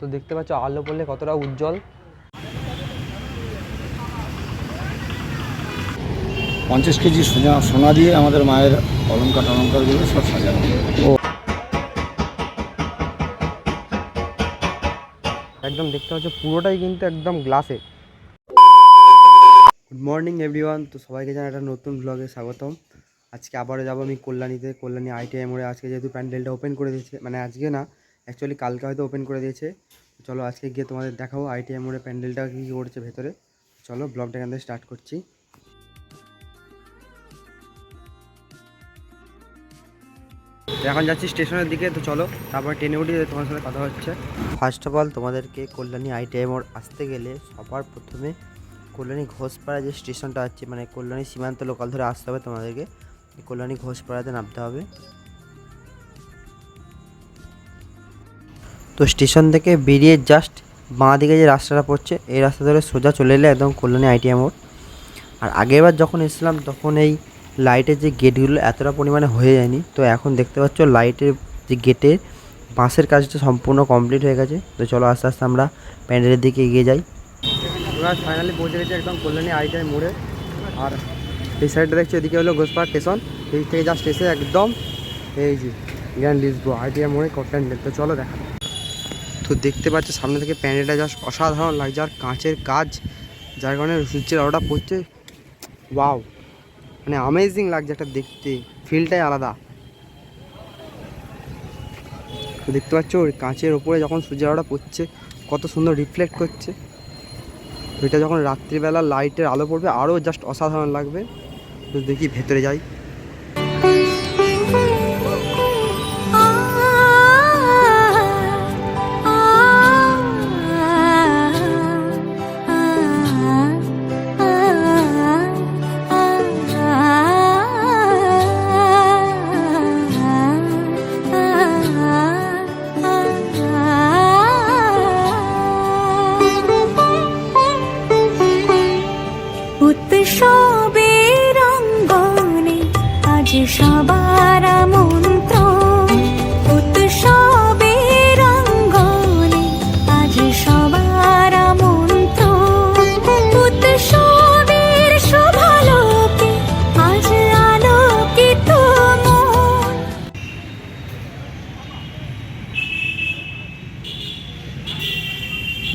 তো দেখতে পাচ্ছ আলো পড়লে কতটা উজ্জ্বল। পঞ্চাশ কেজি সোনা সোনা দিয়ে আমাদের মায়ের অলঙ্কার টলঙ্কারগুলো সব সাজানো। ও। একদম দেখতে পাচ্ছ পুরোটাই কিন্তু একদম গ্লাসে। গুড মর্নিং এভরিওয়ান তো সবাইকে জানাই একটা নতুন ব্লগে স্বাগতম। আজকে আবারও যাব আমি কল্যাণীতে। কল্যাণী আইটিআই মোড়ে। আজকে যেহেতু প্যান্ডেলটা ওপেন করে দিয়েছে মানে আজকে না অ্যাকচুয়ালি কালকে হয়তো ওপেন করে দিয়েছে। চলো আজকে গিয়ে তোমাদের দেখাবো আইটিআই মোড়ে প্যান্ডেলটা কী কী করছে ভেতরে। চলো ব্লগটা এখান থেকে স্টার্ট করছি। এখন যাচ্ছি স্টেশনের দিকে, তো চলো তারপর ট্রেনে উঠে তোমার সাথে কথা হচ্ছে। ফার্স্ট অফ অল তোমাদেরকে কল্যাণী আইটিআই মোড় আসতে গেলে সবার প্রথমে কল্যাণী ঘোষপাড়া যে স্টেশনটা আছে মানে কল্যাণী সীমান্ত লোকাল ধরে আসতে হবে তোমাদেরকে। কল্যাণী ঘোষপাড়াতে নামতে হবে। তো স্টেশন থেকে বেরিয়ে জাস্ট বাঁ দিকে যে রাস্তাটা পড়ছে, এই রাস্তা ধরে সোজা চলে এলে একদম কল্যাণী আইটিআই মোড়। আর আগেরবার যখন এসেছিলাম, তখন এই লাইটের যে গেটগুলো এতটা পরিমাণে হয়ে যায়নি। তো এখন দেখতে পাচ্ছ লাইটের যে গেটের বাঁশের কাজটা সম্পূর্ণ কমপ্লিট হয়ে গেছে। তো চলো আস্তে আস্তে আমরা প্যান্ডেলের দিকে এগিয়ে যাই। আমরা ফাইনালি পৌঁছে গেছি একদম কল্যাণী আইটিআই মোড়ে। আর এই সাইডটা দেখছি, এদিকে হলো ঘোষপাড়া স্টেশন এই থেকে জাস্ট এসে একদম এই যে জ্ঞান লিসবো আইটিআই মোড়ে প্যান্ডেল তো চলো দেখা। তো দেখতে পাচ্ছ, সামনে থেকে প্যান্ডেলটা জাস্ট অসাধারণ লাগছে আর কাঁচের কাজ, যার কারণে সূর্যের আলোটা পড়ছে। ওয়াও মানে অ্যামেজিং লাগছে একটা দেখতে ফিলটাই আলাদা। তো দেখতে পাচ্ছ, ওই কাঁচের ওপরে যখন সূর্যের আলোটা পড়ছে, কত সুন্দর রিফ্লেক্ট করছে। এটা যখন রাত্রিবেলা লাইটের আলো পড়বে আরও জাস্ট অসাধারণ লাগবে। তো দেখি, ভেতরে যাই।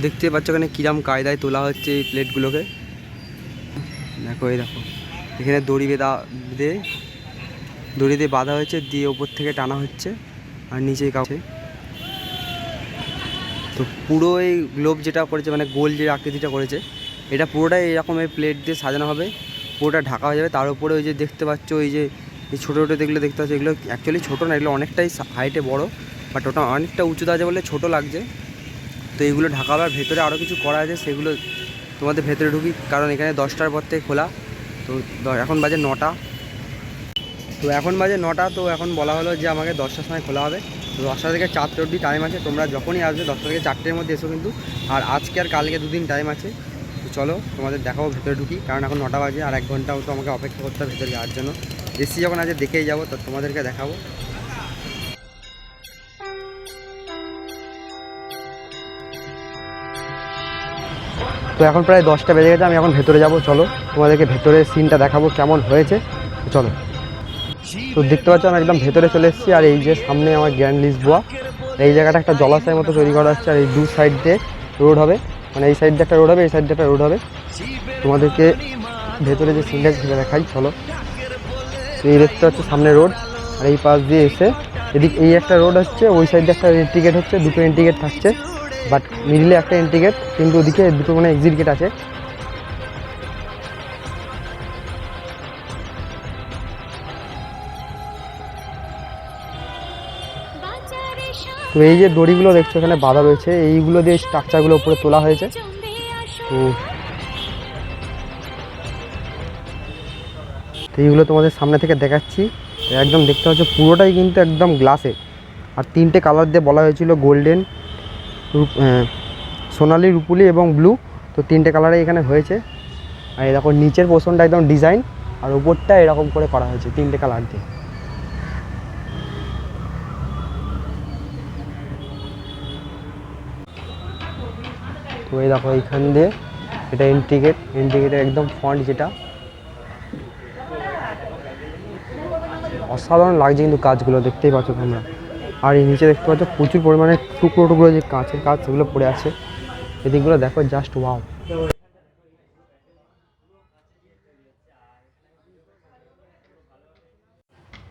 দেখতে পাচ্ছ এখানে কিরাম কায়দায় তোলা হচ্ছে এই প্লেটগুলোকে? দেখো, এই দেখো। এখানে দড়ি বেঁধা, বেঁধে দড়ি দিয়ে বাঁধা হয়েছে, দিয়ে ওপর থেকে টানা হচ্ছে, আর নিচে কাছে তো পুরো এই গ্লোব যেটা করেছে মানে গোল যে আকৃতিটা করেছে, এটা পুরোটাই এরকম এই প্লেট দিয়ে সাজানো হবে। পুরোটা ঢাকা হয়ে যাবে। তার উপরে ওই যে দেখতে পাচ্ছ, ওই যে এই ছোটো ছোটো দেখলে দেখতে পাচ্ছ, এগুলো অ্যাকচুয়ালি ছোটো না, এগুলো অনেকটাই হাইটে বড় বাট ওটা অনেকটা উঁচুতে আছে বলে ছোটো লাগছে। তো এইগুলো ঢাকাবার ভেতরে আরও কিছু করা আছে, সেগুলো তোমাদের ভেতরে ঢুকি, কারণ এখানে দশটার পর থেকে খোলা। তো এখন বাজে নটা। তো এখন বাজে নটা, তো এখন বলা হলো যে আমাকে দশটার সময় খোলা হবে। তো দশটা থেকে চারটে অবধি টাইম আছে, তোমরা যখনই আসবে দশটা থেকে চারটের মধ্যে এসো কিন্তু। আর আজকে আর কালকে দুদিন টাইম আছে। তো চলো, তোমাদের দেখাবো, ভেতরে ঢুকি। কারণ এখন নটা বাজে, আর এক ঘন্টাও তো আমাকে অপেক্ষা করতে হবে ভেতরে যাওয়ার জন্য। এসি যখন আজকে দেখেই যাব, তো তোমাদেরকে দেখাবো। তো এখন প্রায় দশটা বেজে গেছে, আমি এখন ভেতরে যাব, চলো। তোমাদেরকে ভেতরের সিনটা দেখাবো কেমন হয়েছে চলো। তো দেখতে পাচ্ছ, আমি একদম ভেতরে চলে এসেছি, আর এই যে সামনে আমার গ্র্যান্ড লিসবোয়া এই জায়গাটা একটা জলাশয়ের মতো তৈরি করা হচ্ছে, আর এই দু সাইড দিয়ে রোড হবে। মানে এই সাইড দিয়ে একটা রোড হবে, এই সাইড দিয়ে একটা রোড হবে। তোমাদেরকে ভেতরে যে সিনটা সেটা দেখাই, চলো। তো এই দেখতে পাচ্ছ, সামনে রোড আর এই পাশ দিয়ে এসে এদিক এই একটা রোড হচ্ছে, ওই সাইডে একটা এন্ট্রি গেট হচ্ছে, দুটো এন্ট্রি গেট থাকছে। বাট মিডিলে একটা এন্ট্রি গেট কিন্তু ওদিকে দুটো মানে এক্সিট গেট আছে। তো এই যে দড়িগুলো দেখছ, এখানে বাঁধা রয়েছে। এইগুলো দিয়ে স্ট্রাকচারগুলো উপরে তোলা হয়েছে। তো তো এইগুলো তোমাদের সামনে থেকে দেখাচ্ছি। একদম দেখতে হচ্ছে পুরোটাই কিন্তু একদম গ্লাসে আর তিনটে কালার দিয়ে বলা হয়েছিল গোল্ডেন সোনালি, রুপুলি এবং ব্লু। তো তিনটে কালারে এখানে হয়েছে। আর দেখো, নিচের পোর্শনটা একদম ডিজাইন আর উপরটা এরকম করে করা হয়েছে, তিনটে কালার দিয়ে। তো এই দেখো, এইখান দিয়ে এটা এন্ট্রি গেট একদম ফ্রন্ট যেটা। অসাধারণ লাগছে কিন্তু কাজগুলো, দেখতেই পাচ্ছ তোমরা। আর এই নিচে দেখতে পাচ্ছ প্রচুর পরিমাণে টুকরো টুকরো যে কাঁচের কাজ সেগুলো পড়ে আছে। এদিকগুলো দেখো জাস্ট ওয়াও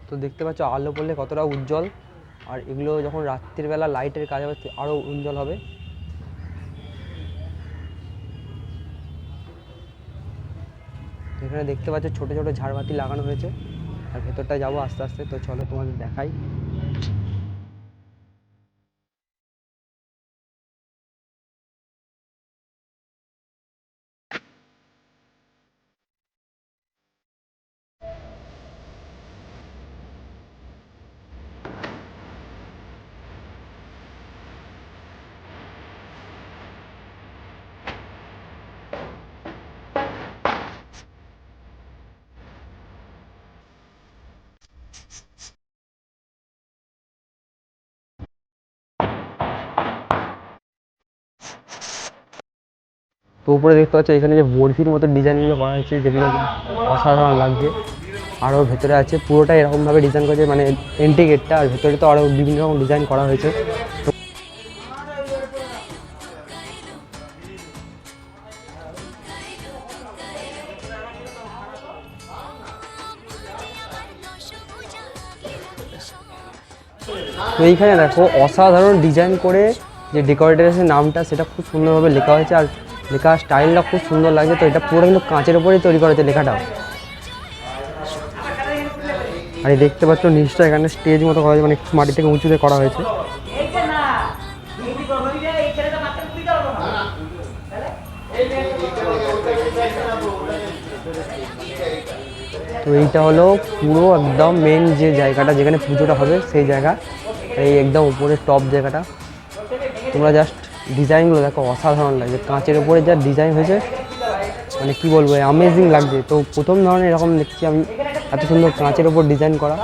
তো দেখতে পাচ্ছ আলো পড়লে কতটা উজ্জ্বল। আর এগুলো যখন রাত্রির বেলা লাইটের কাজ হবে আরও উজ্জ্বল হবে। এখানে দেখতে পাচ্ছ ছোট ছোট ঝাড়বাতি লাগানো হয়েছে। আর ভেতরটা যাব আস্তে আস্তে। তো চলো তোমাদের দেখাই। তো উপরে দেখতে পাচ্ছ এখানে যে বরফির মতো ডিজাইনগুলো করা হয়েছে, যেগুলো অসাধারণ লাগছে। আরও ভেতরে আছে পুরোটা এরকমভাবে ডিজাইন করেছে মানে এন্ট্রি গেটটা আর ভেতরে তো আরও বিভিন্ন রকম ডিজাইন করা হয়েছে। তো এইখানে দেখো, অসাধারণ ডিজাইন করে যে ডেকোরেটারের নামটা, সেটা খুব সুন্দরভাবে লেখা হয়েছে, আর লেখার স্টাইলটা খুব সুন্দর লাগছে, তো এটা পুরো কিন্তু কাঁচের উপরেই তৈরি করা হয়েছে লেখাটা। আর দেখতে পাচ্ছ নিচটা এখানে স্টেজ মতো করা হয়েছে মানে মাটি থেকে উঁচুতে করা হয়েছে। তো এইটা হলো পুরো একদম মেন যে জায়গাটা যেখানে পুজোটা হবে, সেই জায়গা। এই একদম উপরে টপ জায়গাটা। তোমরা জাস্ট ডিজাইনগুলো দেখো অসাধারণ লাগছে। কাঁচের উপরে যা ডিজাইন হয়েছে মানে কি বলব অ্যামেজিং লাগছে। তো প্রথম ধরনের এরকম দেখছি আমি, এত সুন্দর কাঁচের উপর ডিজাইন করা।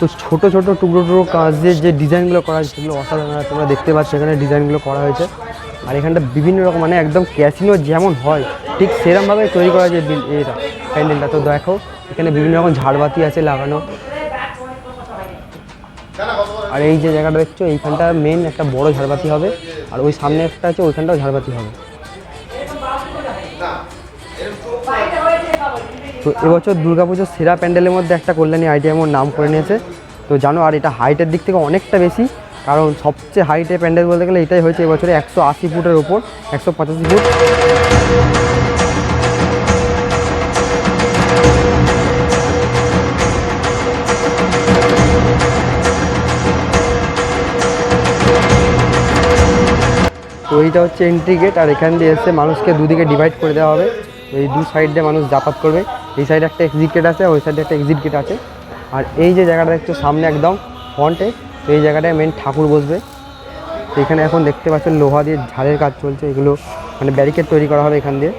তো ছোট ছোট টুকরো টুকরো কাঁচের যে ডিজাইনগুলো করা হয়েছে, সেগুলো অসাধারণ। তোমরা দেখতে পাচ্ছ এখানে ডিজাইনগুলো করা হয়েছে। আর এখানটা বিভিন্ন রকম মানে একদম ক্যাসিনো যেমন হয়, ঠিক সেরমভাবে তৈরি করা বিল- এটা প্যান্ডেলটা তো দেখো, এখানে বিভিন্ন রকম ঝাড়বাতি আছে লাগানো। আর এই যে জায়গাটা দেখছ, এইখানটা মেন একটা বড় ঝাড়বাতি হবে, আর ওই সামনে একটা আছে, ওইখানটাও ঝাড়বাতি হবে। তো এবছর দুর্গাপুজোর সেরা প্যান্ডেলের মধ্যে একটা কল্যাণী আইটিএম ওর নাম করে নিয়েছে। তো জানো, আর এটা হাইটের দিক থেকে অনেকটা বেশি, কারণ সবচেয়ে হাইটের প্যান্ডেল বলতে গেলে এটাই হয়েছে এবছরে একশো আশি ফুটের ওপর একশো পঁচাশি ফুট। এইটা হচ্ছে এন্ট্রি গেট আর এখান দিয়ে এসে মানুষকে দুদিকে ডিভাইড করে দেওয়া হবে। এই দু সাইড দিয়ে মানুষ যাতায়াত করবে। এই সাইডে একটা এক্সিট গেট আছে, ওই সাইডে একটা এক্সিট গেট আছে। আর এই যে জায়গাটা দেখছ, সামনে একদম ফ্রন্টে এই জায়গাটায় মেন ঠাকুর বসবে। এখানে এখন দেখতে পাচ্ছেন লোহা দিয়ে ঝাড়ের কাজ চলছে। এগুলো মানে ব্যারিকেড তৈরি করা হবে এখান দিয়ে।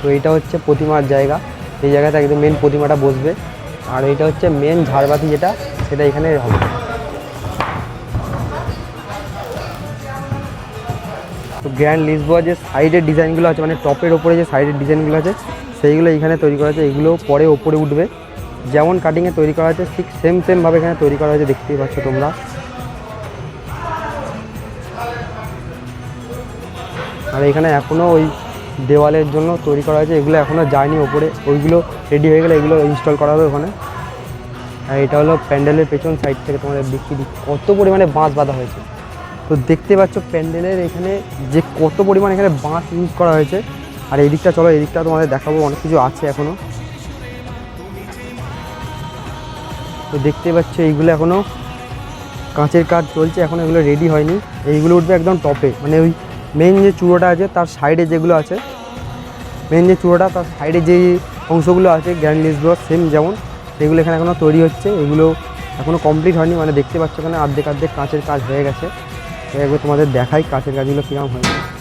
তো এইটা হচ্ছে প্রতিমার জায়গা। এই জায়গাতে একদম মেন প্রতিমাটা বসবে। আর এইটা হচ্ছে মেন ঝাড়বাতি যেটা, সেটা এখানে হবে। তো গ্র্যান্ড লিসবোয়া যে সাইডের ডিজাইনগুলো আছে মানে টপের ওপরে যে সাইডের ডিজাইনগুলো আছে, সেইগুলো এখানে তৈরি করা আছে। এগুলো পরে ওপরে উঠবে। যেমন কাটিংয়ে তৈরি করা আছে ঠিক সেম সেমভাবে এখানে তৈরি করা হয়েছে, দেখতেই পাচ্ছ তোমরা। আর এখানে এখনও ওই দেওয়ালের জন্য তৈরি করা হয়েছে। এগুলো এখনও যায়নি ওপরে। ওইগুলো রেডি হয়ে গেলে এগুলো ইনস্টল করা হবে ওখানে। আর এটা হলো প্যান্ডেলের পেছন সাইড থেকে তোমাদের দেখিয়ে দিই কত পরিমাণে বাঁশ বাঁধা হয়েছে। তো দেখতে পাচ্ছ প্যান্ডেলের এখানে যে কত পরিমাণ এখানে বাঁশ ইউজ করা হয়েছে। আর এই দিকটা চলো এই দিকটা তোমাদের দেখাবো, অনেক কিছু আছে এখনও তো দেখতে পাচ্ছ এইগুলো এখনও কাঁচের কাজ চলছে, এখন এগুলো রেডি হয়নি। এইগুলো উঠবে একদম টপে মানে ওই মেন যে চূড়োটা আছে, তার সাইডে যেগুলো আছে মেন যে চূড়োটা, তার সাইডে যেই অংশগুলো আছে গ্র্যান্ড লিস্টগুলো সেম যেমন, সেগুলো এখানে এখনও তৈরি হচ্ছে। এগুলো এখনও কমপ্লিট হয়নি মানে দেখতে পাচ্ছ এখানে অর্ধেক আর্ধেক কাঁচের কাজ হয়ে গেছে। একবার তোমাদের দেখাই কাঁচের কাজগুলো কীরকম হয়েছে।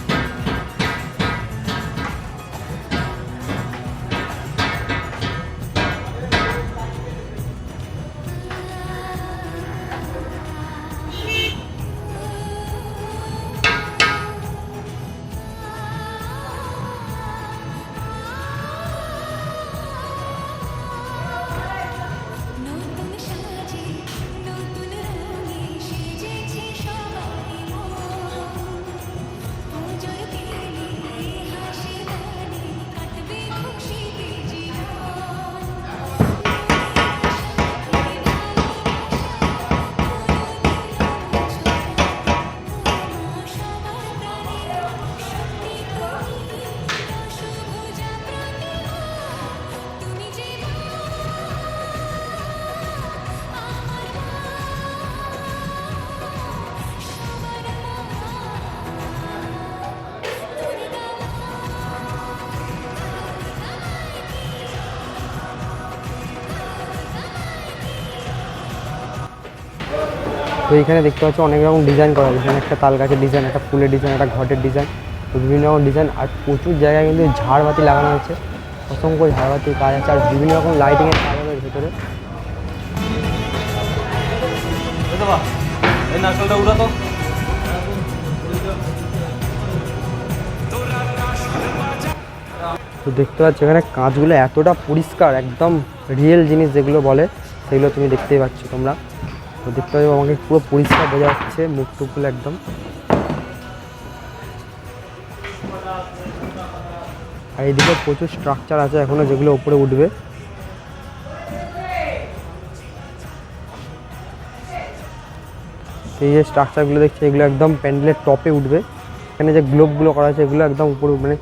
এখানে দেখতে পাচ্ছ অনেক রকম ডিজাইন করা এখানে একটা তাল গাছের ডিজাইন একটা ফুলের ডিজাইন একটা ঘটের ডিজাইন তো বিভিন্ন রকম ডিজাইন আর প্রচুর জায়গায় কিন্তু ঝাড়বাতি লাগানো হয়েছে অসংখ্য ঝাড়বাতির কাজ আছে। আর বিভিন্ন রকম লাইটিংয়ের কাজ হবে এর ভিতরে। তো দেখতে পাচ্ছ এখানে কাঁচগুলো এতটা পরিষ্কার একদম রিয়েল জিনিস যেগুলো বলে সেগুলো তুমি দেখতেই পাচ্ছ তোমরা। তো দেখতে পাচ্ছ আমাকে পুরো পরিষ্কার বোঝা যাচ্ছে, মুখ টুকগুলো একদম। আর এইদিকে প্রচুর স্ট্রাকচার আছে এখনও যেগুলো উপরে উঠবে। এই যে স্ট্রাকচারগুলো দেখছি, এগুলো একদম প্যান্ডেলের টপে উঠবে। এখানে যে গ্লোবগুলো করা হয়েছে এগুলো একদম উপরে মানে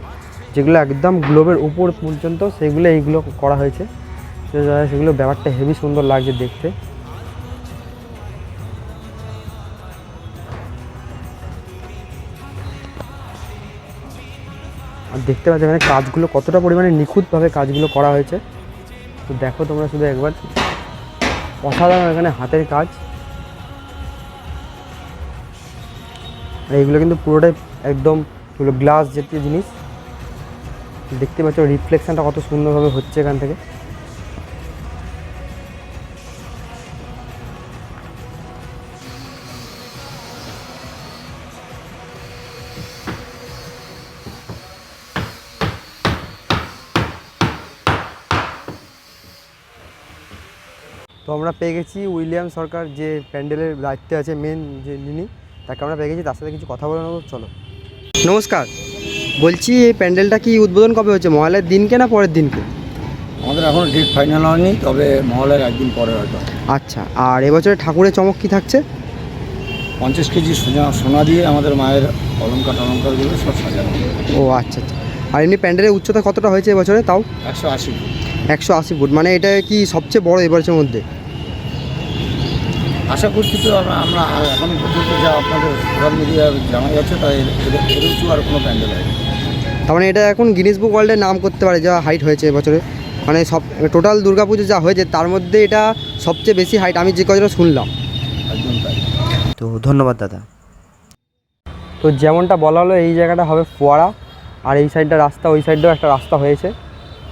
যেগুলো একদম গ্লোবের উপর পর্যন্ত সেগুলো এইগুলো করা হয়েছে। সেগুলো ব্যাপারটা হেভি সুন্দর লাগছে দেখতে। আর দেখতে পাচ্ছ এখানে কাজগুলো কতটা পরিমাণে নিখুঁতভাবে কাজগুলো করা হয়েছে। তো দেখো তোমরা শুধু একবার। অসাধারণ এখানে হাতের কাজ। এইগুলো কিন্তু পুরোটাই একদম গ্লাস জাতীয় জিনিস। দেখতে পাচ্ছ রিফ্লেকশানটা কত সুন্দরভাবে হচ্ছে এখান থেকে। আমরা পেয়ে গেছি উইলিয়াম সরকার যে প্যান্ডেলের দায়িত্বে আছে মেন যে যিনি তাকে আমরা পেয়ে গেছি তার সাথে কিছু কথা বলে নেব চলো। নমস্কার। বলছি এই প্যান্ডেলটা কি উদ্বোধন কবে হচ্ছে মহালয়ের দিনকে না পরের দিনকে আমাদের এখনও ডেট ফাইনাল হয়নি তবে মহলের একদিন পরে হয়তো। আচ্ছা আর এবছরে ঠাকুরের চমক কি থাকছে? পঞ্চাশ কেজি সোনা সোনা দিয়ে আমাদের মায়ের অলঙ্কার টলঙ্কারগুলো সব সাজানো। ও আচ্ছা আচ্ছা। আর এমনি প্যান্ডেলের উচ্চতা কতটা হয়েছে এবছরে তাও? একশো আশি একশো আশি ফুট মানে এটা কি সবচেয়ে বড় এবছরের মধ্যে? আশা করছি তো আমরা এখন পর্যন্ত যা আপনাদের সোশ্যাল মিডিয়া জানা যাচ্ছে তাই এর উঁচু আর কোনো প্যান্ডেল হয়নি। তার মানে এটা এখন গিনিস বুক ওয়ার্ল্ডের নাম করতে পারে যা হাইট হয়েছে এবছরে। মানে সব টোটাল দুর্গাপুজো যা হয়েছে তার মধ্যে এটা সবচেয়ে বেশি হাইট আমি যে কথাটা শুনলাম। একদম তাই। তো ধন্যবাদ দাদা। তো যেমনটা বলা হলো এই জায়গাটা হবে ফোয়ারা আর এই সাইডটা রাস্তা ওই সাইডেও একটা রাস্তা হয়েছে।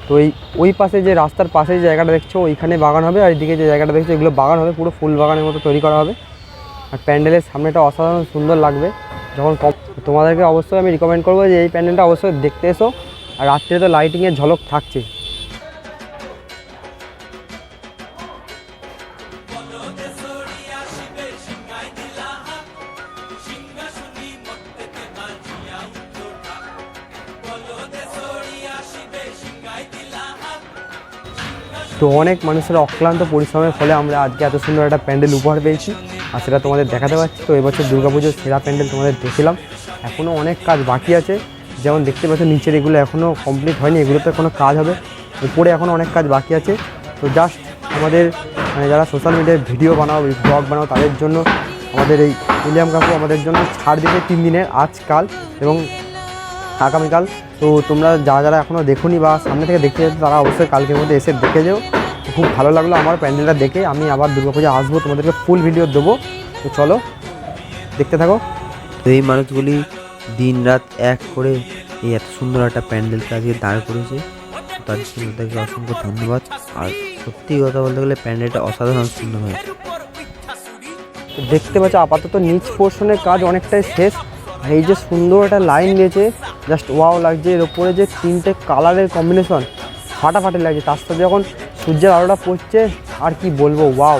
তো এই, ওই পাশে যে রাস্তার পাশে যে জায়গাটা দেখছ, ওইখানে বাগান হবে আর এদিকে যে জায়গাটা দেখছ, এগুলো বাগান হবে, পুরো ফুল বাগানের মতো তৈরি করা হবে। আর প্যান্ডেলের সামনেটা অসাধারণ সুন্দর লাগবে। যখন কম তোমাদেরকে অবশ্যই আমি রিকমেন্ড করব যে এই প্যান্ডেলটা অবশ্যই দেখতে এসো। আর রাত্রে তো লাইটিংয়ের ঝলক থাকছে। তো অনেক মানুষের অক্লান্ত পরিশ্রমের ফলে আমরা আজকে এত সুন্দর একটা প্যান্ডেল উপহার পেয়েছি আর সেটা তোমাদের দেখাতে পাচ্ছি তো এবছর দুর্গাপুজোর সেরা প্যান্ডেল তোমাদের দেখিলাম। এখনও অনেক কাজ বাকি আছে। যেমন দেখতে পাচ্ছ, নিচের এগুলো এখনও কমপ্লিট হয়নি, এগুলোতে এখনও কাজ হবে। উপরে এখনও অনেক কাজ বাকি আছে। তো জাস্ট আমাদের মানে যারা সোশ্যাল মিডিয়ায় ভিডিও বানাও ব্লগ বানাও, তাদের জন্য আমাদের এই উইলিয়াম কাকু আমাদের জন্য ছাড় দিতে তিন দিনের আজকাল এবং আগামীকাল। তো তোমরা যারা যারা এখনও দেখোনি বা সামনে থেকে দেখতে যাচ্ছ তারা অবশ্যই কালকের মধ্যে এসে দেখে যেও। খুব ভালো লাগল আমার প্যান্ডেলটা দেখে। আমি আবার দুর্গাপূজা আসব তোমাদেরকে ফুল ভিডিও দেবো। তো চলো দেখতে থাকো। এই মানুষগুলি দিন রাত এক করে এই এত সুন্দর একটা প্যান্ডেলকে আজকে দাঁড় করেছে। তার জন্য তাদেরকে অসংখ্য ধন্যবাদ। আর সত্যি কথা বলতে গেলে প্যান্ডেলটা অসাধারণ সুন্দর হয়েছে। দেখতে পাচ্ছ আপাতত নিচ পোর্শনের কাজ অনেকটাই শেষ। এই যে সুন্দর একটা লাইন দিয়েছে জাস্ট ওয়াও লাগছে। এর ওপরে যে তিনটে কালারের কম্বিনেশন ফাটাফাটি লাগছে। তার সাথে যখন সূর্যের আলোটা পড়ছে, আর কি বলব ওয়াও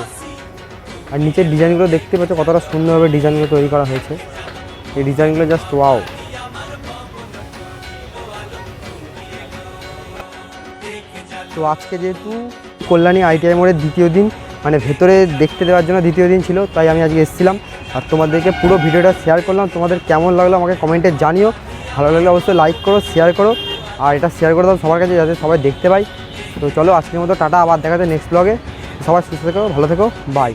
আর নিচের ডিজাইনগুলো দেখতে পাচ্ছ, কতটা সুন্দরভাবে ডিজাইনগুলো তৈরি করা হয়েছে। এই ডিজাইনগুলো জাস্ট ওয়াও তো আজকে যেহেতু কল্যাণী আইটিআই মোড়ের দ্বিতীয় দিন মানে ভেতরে দেখতে দেওয়ার জন্য দ্বিতীয় দিন ছিল, তাই আমি আজকে এসেছিলাম। আর তোমাদেরকে পুরো ভিডিওটা শেয়ার করলাম। তোমাদের কেমন লাগল আমাকে কমেন্টে জানিও। ভালো লাগলে অবশ্যই লাইক করো শেয়ার করো। আর এটা শেয়ার করে দাও সবার কাছে যাতে সবাই দেখতে পাই তো চলো আজকের মতো টাটা, আবার দেখাতে নেক্সট ব্লগে সবাই সুস্থ থেকো, ভালো থেকো বাই